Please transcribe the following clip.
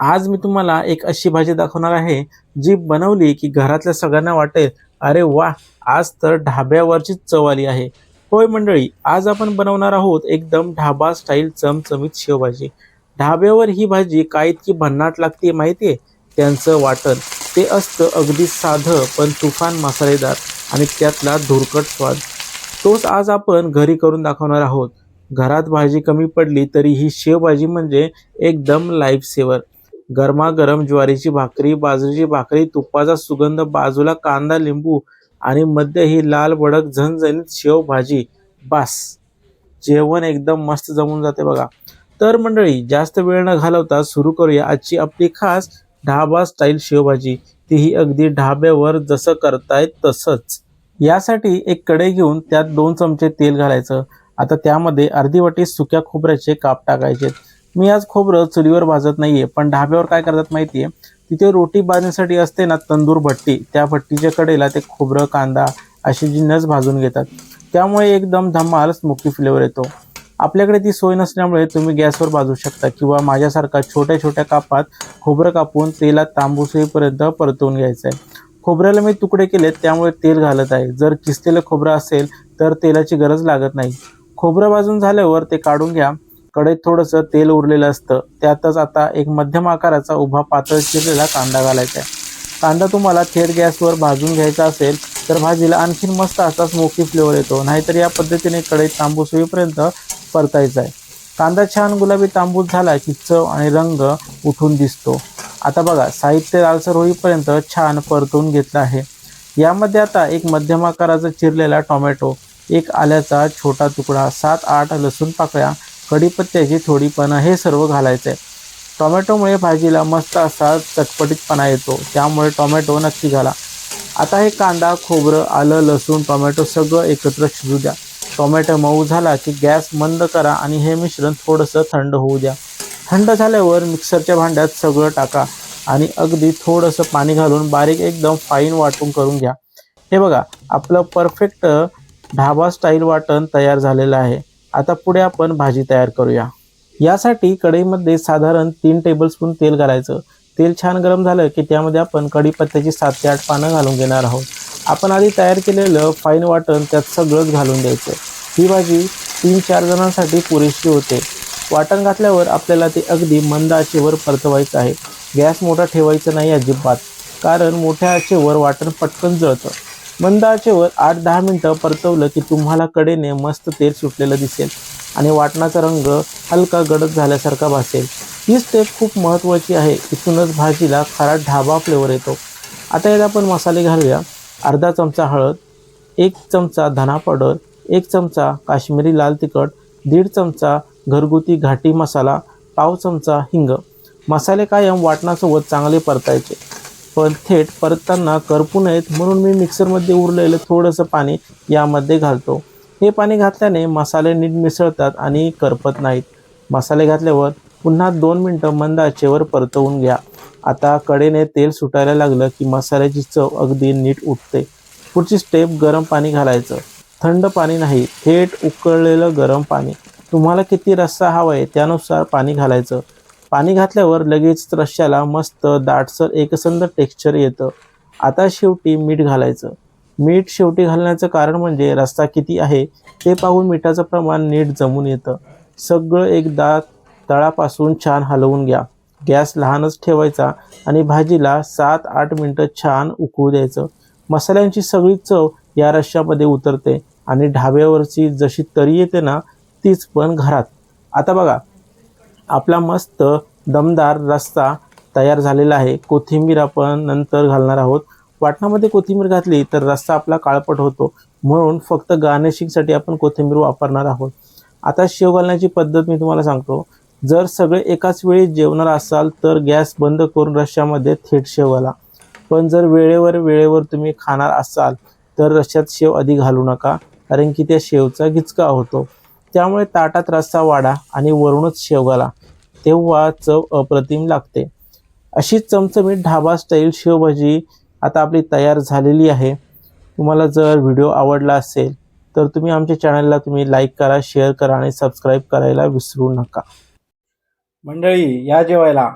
आज मी तुम्हाला एक अशी भाजी दाखवणार आहे जी बनवली की घरातल्या सगळ्यांना वाटेल. अरे वा आज तर ढाब्यावरचीच चव आली आहे. होय मंडळी आज आपण बनवणार आहोत एकदम ढाबा स्टाईल चमचमीत शेवभाजी. ढाब्यावर ही भाजी काय इतकी भन्नाट लागते माहितीये? त्यांचं वाटण. ते असतं अगदी साधं पण तुफान मसालेदार आणि त्यातला धुरकट स्वाद. तोच आज आपण घरी करून दाखवणार आहोत. घरात भाजी कमी पडली तरी ही शेवभाजी म्हणजे एकदम लाईफ सेवर गरमागरम ज्वारीची भाकरी बाजरीची भाकरी तुपाचा सुगंध बाजूला कांदा लिंबू आणि मध्य ही लाल बडक झणझणीत शेव भाजी. बास. जेवण एकदम मस्त जमून जाते बघा. तर मंडळी जास्त वेळ न घालवता सुरू करूया आजची आपली खास ढाबा स्टाईल शेवभाजी तीही अगदी ढाब्यावर जसं करतायत तसंच. यासाठी एक कढई घेऊन त्यात दोन चमचे तेल घालायचं. आता त्यामध्ये अर्धी वाटी सुक्या खोबऱ्याचे काप टाकायचे मी आज खोबरं चुलीवर भाजत नाहीये पण ढाब्यावर काय करतात माहितीये? तिथे रोटी बांधण्यासाठी असते ना तंदूर भट्टी. त्या भट्टीच्या कडेला ते खोबरं कांदा अशी जिन्नस भाजून घेतात. त्यामुळे एकदम धमाल स्मोकी फ्लेवर येतो. आपल्याकडे ती सोय नसल्यामुळे तुम्ही गॅसवर भाजू शकता किंवा माझ्यासारखा छोट्या छोट्या कापात खोबरं कापून तेलात तांबूस होईपर्यंत परतवून घ्यायचं आहे खोबऱ्याला मी तुकडे केलेत त्यामुळे तेल घालत आहे. जर किसलेलं खोबरं असेल तर तेलाची गरज लागत नाही. खोबरं भाजून झाल्यावर ते काढून घ्या. कढईत थोडंसं तेल उरलेलं असतं. त्यातच आता एक मध्यम आकाराचा उभा पातळ चिरलेला कांदा घालायचा आहे. कांदा तुम्हाला थेट गॅसवर भाजून घ्यायचा असेल तर भाजीला आणखीन मस्त असा स्मोकी फ्लेवर येतो. नाहीतर या पद्धतीने कढईत तांबूस होईपर्यंत परतायचा आहे. कांदा छान गुलाबी तांबूस झाला की चव आणि रंग उठून दिसतो. आता बघा साहित्य लालसर होईपर्यंत छान परतून घेतलं आहे. यामध्ये आता एक मध्यम आकाराचा चिरलेला टोमॅटो एक आल्याचा छोटा तुकडा सात आठ लसूण पाकळ्या कढीपत्त्याची थोडीपणा हे सर्व घालायचं आहे टोमॅटोमुळे भाजीला मस्त असा चटपटीतपणा येतो त्यामुळे टोमॅटो नक्की घाला. आता हे कांदा खोबरं आलं लसूण टोमॅटो सगळं एकत्र शिजू द्या. टोमॅटो मऊ झाला की गॅस मंद करा आणि हे मिश्रण थोडंसं थंड होऊ द्या. थंड झाल्यावर मिक्सरच्या भांड्यात सगळं टाका आणि अगदी थोडंसं पाणी घालून बारीक एकदम फाईन वाटून करून घ्या. हे बघा आपलं परफेक्ट ढाबा स्टाईल वाटण तयार झालेलं आहे. आता पुढे आपण भाजी तयार करूया. यासाठी कढईमध्ये साधारण तीन टेबलस्पून तेल घालायचं. तेल छान गरम झालं की त्यामध्ये आपण कढीपत्त्याची सात ते आठ पानं घालून घेणार आहोत. आपण आधी तयार केलेलं फाईन वाटण त्यात सगळंच घालून द्यायचं. ही भाजी तीन चार जणांसाठी पुरेशी होते. वाटण घातल्यावर आपल्याला ते अगदी मंद आचेवर परतवायचं आहे. गॅस मोठा ठेवायचा नाही अजिबात. कारण मोठ्या आचेवर वाटण पटकन जळतं. मंद आचेवर आठ दहा मिनटं परतवलं की तुम्हाला कडेने मस्त तेल सुटलेलं दिसेल आणि वाटणाचा रंग हलका गडद झाल्यासारखा भासेल. ही स्टेप खूप महत्त्वाची आहे. इथूनच भाजीला खरा ढाबा फ्लेवर येतो. आता यात आपण मसाले घालूया. अर्धा चमचा हळद एक चमचा धना पावडर एक चमचा काश्मीरी लाल तिखट दीड चमचा घरगुती घाटी मसाला पाव चमचा हिंग. मसाले कायम वाटणासोबत चांगले परतायचे. पण थेट परतताना करपू नयेत म्हणून मी मिक्सरमध्ये उरलेलं थोडंसं पाणी यामध्ये घालतो. हे पाणी घातल्याने मसाले नीट मिसळतात आणि करपत नाहीत. मसाले घातल्यावर पुन्हा दोन मिनटं मंद आचेवर परतवून घ्या. आता कडेने तेल सुटायला लागलं की मसाल्याची चव अगदी नीट उठते. पुढची स्टेप गरम पाणी घालायचं. थंड पाणी नाही थेट उकळलेलं गरम पाणी. तुम्हाला किती रस्सा हवा आहे त्यानुसार पाणी घालायचं. पाणी घातल्यावर लगेच रश्श्याला मस्त दाटसर एकसंध टेक्स्चर येतं. आता शेवटी मीठ घालायचं. मीठ शेवटी घालण्याचं कारण म्हणजे रस्ता किती आहे ते पाहून मिठाचं प्रमाण नीट जमून येतं. सगळं एकदा तळापासून छान हलवून घ्या. गॅस लहानच ठेवायचा आणि भाजीला सात आठ मिनटं छान उकळू द्यायचं. मसाल्यांची सगळी चव या रश्श्यामध्ये उतरते आणि ढाब्यावरची जशी तरी येते ना तीच पण घरात. आता बघा आपला मस्त दमदार रस्ता तयार झालेला आहे. कोथिंबीर आपण नंतर घालणार आहोत. वाटणामध्ये कोथिंबीर घातली तर रस्सा आपला काळपट होतो. म्हणून फक्त गार्निशिंगसाठी आपण कोथिंबीर वापरणार आहोत. आता शेव घालण्याची पद्धत मी तुम्हाला सांगतो. जर सगळे एकाच वेळी जेवणार असाल तर गॅस बंद करून रश्श्यामध्ये थेट शेव घाला. पण जर वेळेवर वेळेवर तुम्ही खाणार असाल तर रश्श्यात शेव आधी घालू नका. कारण की त्या शेवचा गिचका होतो. त्यामुळे ताटात रस्सा वाढा आणि वरूनच शेव घाला. तेव्हा चव अप्रतिम लागते. अशी चमचमीत ढाबा स्टाईल शेवभाजी आता आपली तयार झालेली आहे. तुम्हाला जर व्हिडिओ आवडला असेल तर तुम्ही आमच्या चॅनलला तुम्ही लाईक करा शेअर करा आणि सबस्क्राईब करायला विसरू नका. मंडळी या जेवायला